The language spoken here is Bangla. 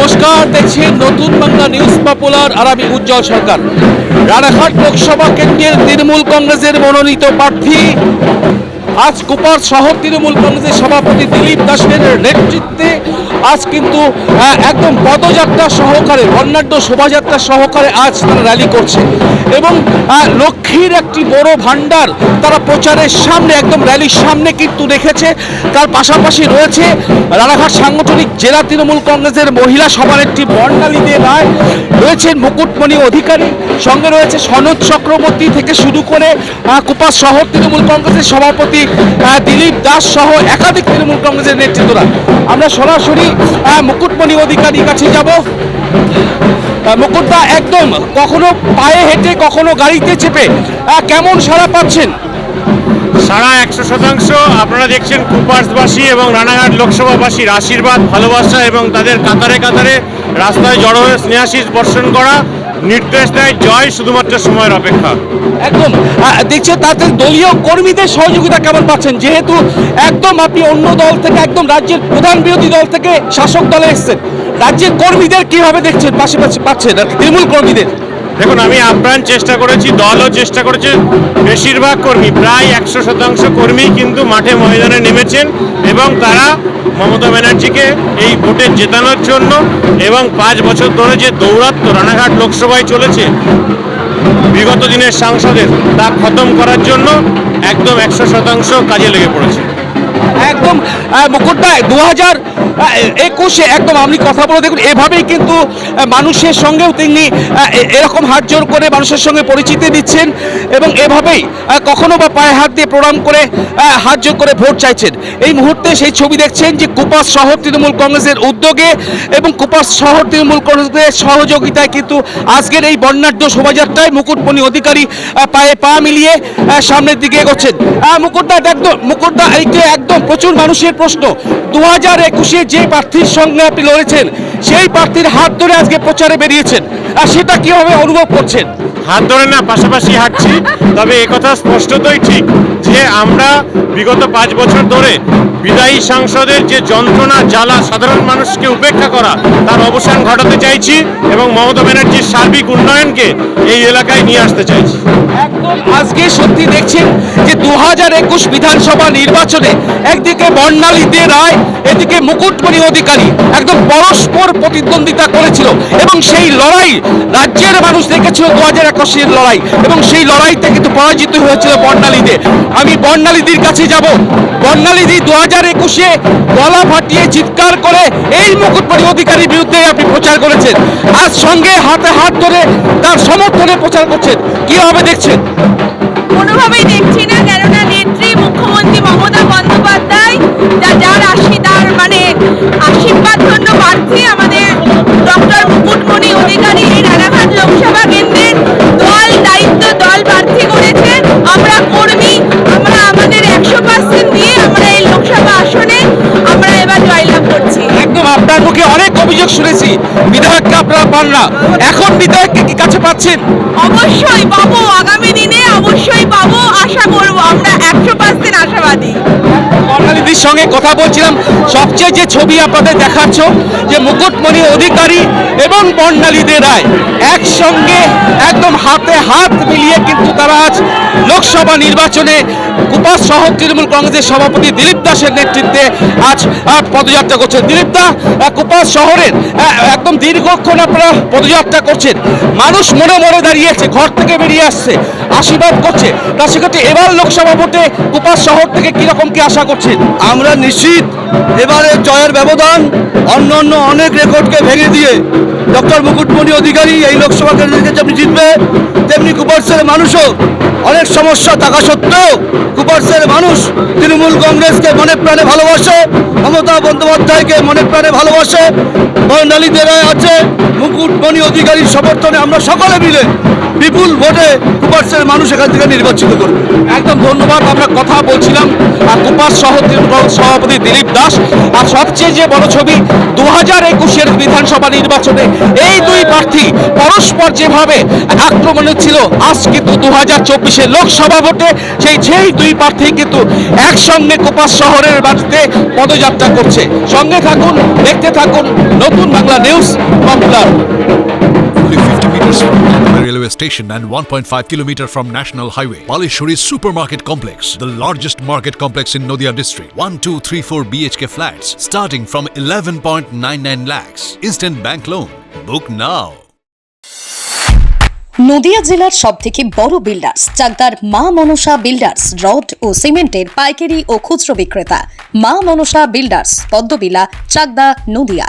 নমস্কার, দেখছেন নতুন বাংলা নিউজ পপুলার আর আমি উজ্জ্বল সরকার। রানাঘাট লোকসভা কেন্দ্রের তৃণমূল কংগ্রেসের মনোনীত প্রার্থী আজ কুপার শহর তৃণমূল কংগ্রেসের সভাপতি দিলীপ দাসের নেতৃত্বে আজ কিন্তু একদম পদযাত্রা সহকারে, বর্ণাঢ্য শোভাযাত্রা সহকারে আজ তারা র্যালি করছে। এবং লক্ষ্মীর একটি বড় ভাণ্ডার তারা প্রচারের সামনে, একদম র্যালির সামনে কিন্তু রেখেছে। তার পাশাপাশি রয়েছে রানাঘাট সাংগঠনিক জেলা তৃণমূল কংগ্রেসের মহিলা একটি বর্ণালী দে রায় রয়েছেন মুকুটমণি অধিকারী, সঙ্গে রয়েছে সনদ চক্রবর্তী থেকে শুরু করে কুপাস শহর তৃণমূল কংগ্রেসের সভাপতি আহ, দিলীপ দাস সহ একাধিক তৃণমূল কংগ্রেসের নেতৃত্বরা। আমরা সরাসরি মুকুটমণি অধিকারীর কাছে যাব। মুকুটদা একদম কখনো পায়ে হেঁটে কখনো গাড়িতে চেপে কেমন সাড়া পাচ্ছেন? সারা একশো শতাংশ। আপনারা দেখছেন কুপার্সবাসী এবং রানাঘাট লোকসভাবাসীর আশীর্বাদ ভালোবাসা এবং তাদের কাতারে কাতারে রাস্তায় জড়ো হয়ে স্নেহাশিস বর্ষণ করা। নির্দেশ দেয়, জয় শুধুমাত্র সময়ের অপেক্ষা। একদম। দেখছে তাদের দলীয় কর্মীদের সহযোগিতা কেমন পাচ্ছেন? যেহেতু একদম আপনি অন্য দল থেকে, একদম রাজ্যের প্রধান বিরোধী দল থেকে শাসক দলে এসছেন। রাজ্যের কর্মীদের কীভাবে দেখছেন? পাশে পাশাপাশি পাচ্ছেন তৃণমূল কর্মীদের। দেখুন আমি আপ্রাণ চেষ্টা করেছি দলও চেষ্টা করেছে। বেশিরভাগ কর্মী প্রায় একশো শতাংশ কর্মী কিন্তু মাঠে ময়দানে নেমেছেন এবং তারা মমতা ব্যানার্জিকে এই ভোটে জেতানোর জন্য এবং পাঁচ বছর ধরে যে দৌরাত্ম রানাঘাট লোকসভায় চলেছে বিগত দিনের সাংসদের তা খতম করার জন্য একদম একশো শতাংশ কাজে লেগে পড়েছে। একদম আহ, মুকুটদা দু হাজার একুশে একদম আপনি কথা বলে দেখুন এভাবেই কিন্তু মানুষের সঙ্গেও তিনি এরকম হাত জোর করে মানুষের সঙ্গে পরিচিতি দিচ্ছেন এবং এভাবেই কখনো বা পায়ে হাত দিয়ে প্রণাম করে আহ, হাত জোর করে ভোট চাইছেন। এই মুহূর্তে সেই ছবি দেখছেন যে কুপাস শহর তৃণমূল কংগ্রেসের উদ্যোগে এবং কুপাস শহর তৃণমূল কংগ্রেসের সহযোগিতায় কিন্তু আজকের এই বর্ণাঢ্য শোভাযাত্রায় মুকুটমণি অধিকারী পায়ে পা মিলিয়ে সামনের দিকে এগোচ্ছেন। মুকুটদা একদম মুকুটদা একদম প্রচুর মানুষের প্রশ্ন। দু হাজার একুশে যে প্রার্থীর সঙ্গে আপনি লড়েছেন সেই প্রার্থীর হাত ধরে আজকে প্রচারে বেরিয়েছেন। আর সেটা কীভাবে অনুভব করছেন? হাত ধরে না পাশাপাশি হাঁটছি। তবে একথা স্পষ্টতই ঠিক যে আমরা বিগত পাঁচ বছর ধরে বিদায়ী সাংসদের যে যন্ত্রণা জ্বালা সাধারণ মানুষকে উপেক্ষা করা তার অবসান ঘটাতে চাইছি এবং মমতা ব্যানার্জির সার্বিক উন্নয়নকে এই এলাকায় নিয়ে আসতে চাইছি। একদম আজকে সত্যি দেখছেন যে দু হাজার একুশ বিধানসভা নির্বাচনে একদিকে বর্ণালী দে রায় এদিকে মুকুটমণি অধিকারী একদম পরস্পর প্রতিদ্বন্দ্বিতা করেছিল। এবং সেই লড়াই রাজ্যের মানুষ দেখেছিল দু হাজার একুশের লড়াই। এবং সেই লড়াইতে কিন্তু পরাজিত হয়েছিল বর্ণালী দে আমি বর্ণালীদির কাছে যাব। বর্ণালীদি দু হাজার একুশে গলা ফাটিয়ে চিৎকার করে এই মুকুটমণি অধিকারীর বিরুদ্ধে আপনি প্রচার করেছেন। আজ সঙ্গে হাতে হাত ধরে তার সমর্থনে প্রচার করছেন। কীভাবে দেখছেন? কোনোভাবেই দেখছি না কেননা নেত্রী মুখ্যমন্ত্রী মমতা আশীর্বাদ ধন্য প্রার্থী আমাদের ডক্টর মুকুটমণি অধিকারী এই রানাঘাট লোকসভা কেন্দ্রের দল দায়িত্ব দল প্রার্থী করেছে। আমরা কর্মী আমরা আমাদের একশো পার্সেন্ট দিয়ে আমরা এই লোকসভা আসনে আমরা এবার জয়লাভ করছি। একদম আপনার মুখে অনেক অভিযোগ শুনেছি বিধায়ককে আপনারা পান না এখন বিধায়ককে কি কাছে পাচ্ছেন? অবশ্যই পাবো আগামী দিনে বর্ণালীদির সঙ্গে কথা বলছিলাম। সবচেয়ে যে ছবি আপনাদের দেখাচ্ছ যে মুকুটমণি অধিকারী এবং বর্ণালী দে রায় একসঙ্গে একদম হাতে হাত মিলিয়ে কিন্তু তারা আজ লোকসভা নির্বাচনে কুপাস শহর তৃণমূল কংগ্রেসের সভাপতি দিলীপ দাসের নেতৃত্বে আজ পদযাত্রা করছেন। দিলীপ দা আহ, কুপাস শহরের একদম দীর্ঘক্ষণ আপনারা পদযাত্রা করছেন। মানুষ মনে মনে দাঁড়িয়েছে ঘর থেকে বেরিয়ে আসছে। আশীর্বাদ করছে। তা সেক্ষেত্রে এবার লোকসভা ভোটে কুপাস শহর থেকে কীরকম কি আশা করছেন? আমরা নিশ্চিত এবারে জয়ের ব্যবধান, অন্য অন্য অনেক রেকর্ডকে ভেঙে দিয়ে ডক্টর মুকুটমণি অধিকারী এই লোকসভা কেন্দ্রকে যেমনি জিতবে। তেমনি কুপার্সের মানুষও অনেক সমস্যা থাকা সত্ত্বেও কুপার্সের মানুষ তৃণমূল কংগ্রেসকে মনে প্রাণে ভালোবাসে, মমতা বন্দ্যোপাধ্যায়কে মনে প্রাণে ভালোবাসে বর্ণালী দেরায় আছে, মুকুটমণি অধিকারীর সমর্থনে আমরা সকলে মিলে বিপুল ভোটে কুপার্সের মানুষ এখান থেকে নির্বাচিত করবে। একদম ধন্যবাদ, আমরা কথা বলছিলাম কুপার সহ তৃণমূল সভাপতি দিলীপ দাস। আর সবচেয়ে যে বড় ছবি দু হাজার একুশের বিধানসভা নির্বাচনে এই দুই প্রার্থী পরস্পর যেভাবে আক্রমণে ছিল আজ কিন্তু দু হাজার চব্বিশের লোকসভা ভোটে সেই যেই দুই প্রার্থী কিন্তু একসঙ্গে কুপার শহরের বাড়িতে পদযাত্রা করছে। সঙ্গে থাকুন, দেখতে থাকুন নতুন Bangla news popular station and 1.5 kilometer from National Highway. Palishuri Supermarket Complex, the largest market complex in Noida district. 1, 2, 3, 4 BHK flats starting from 11.99 lakhs. Instant bank loan. Book now. Nadia জেলার সব থেকে বড় বিল্ডার্স চাকদার মা মনসা বিল্ডার্স রড ও সিমেন্টের পাইকারি ও খুচরো বিক্রেতা মা মনসা বিল্ডার্স পদ্মবিলা চাকদা নদিয়া